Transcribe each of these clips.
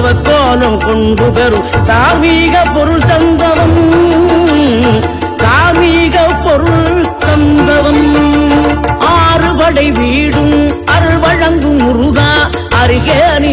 அவக்கோலம் கொண்டு பெறும். தார்மீக பொருள் தந்தவன் தார்மீக பொருள் தந்தவன் ஆறுபடை வீடும் அருள் வழங்கும் முருகா. அருகே நீ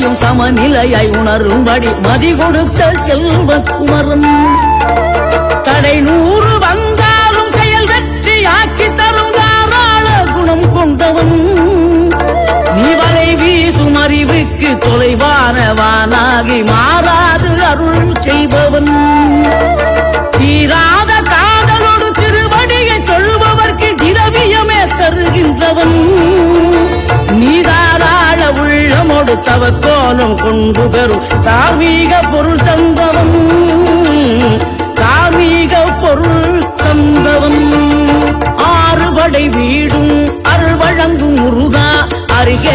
வளமையையும் சமநிலையை உணரும்படி மதி கொடுத்த செல்வ குமரன் தடை நூறு வந்தாலும் செயல் வெற்றி ஆக்கி தரும் தாராள குணம் கொண்டவன். நீ வலை வீசும் அறிவுக்கு தொலைவான வானாகி மாறாது அருள் செய்பவன். கோலம் கொண்டு பெறும். தார்மீக பொருள் தந்தவன் தார்மீக பொருள் தந்தவன். ஆறுபடை வீடும் அருள் வழங்கும் முருகா அருகே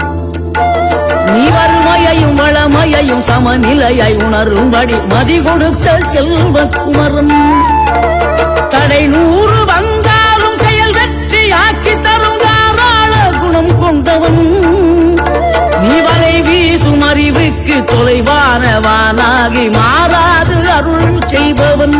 நீ வறுமையையும் வளமையையும் சமநிலையை உணரும்படி மதி கொடுத்த செல்வ குமரன் தடை நூறு வந்தாலும் செயல் வெற்றி ஆக்கி தரும் தாராள குணம் கொண்டவன். நீ வலை வீசும் அறிவுக்கு தொலைவான வானாகி மாறாது அருள் செய்பவன்.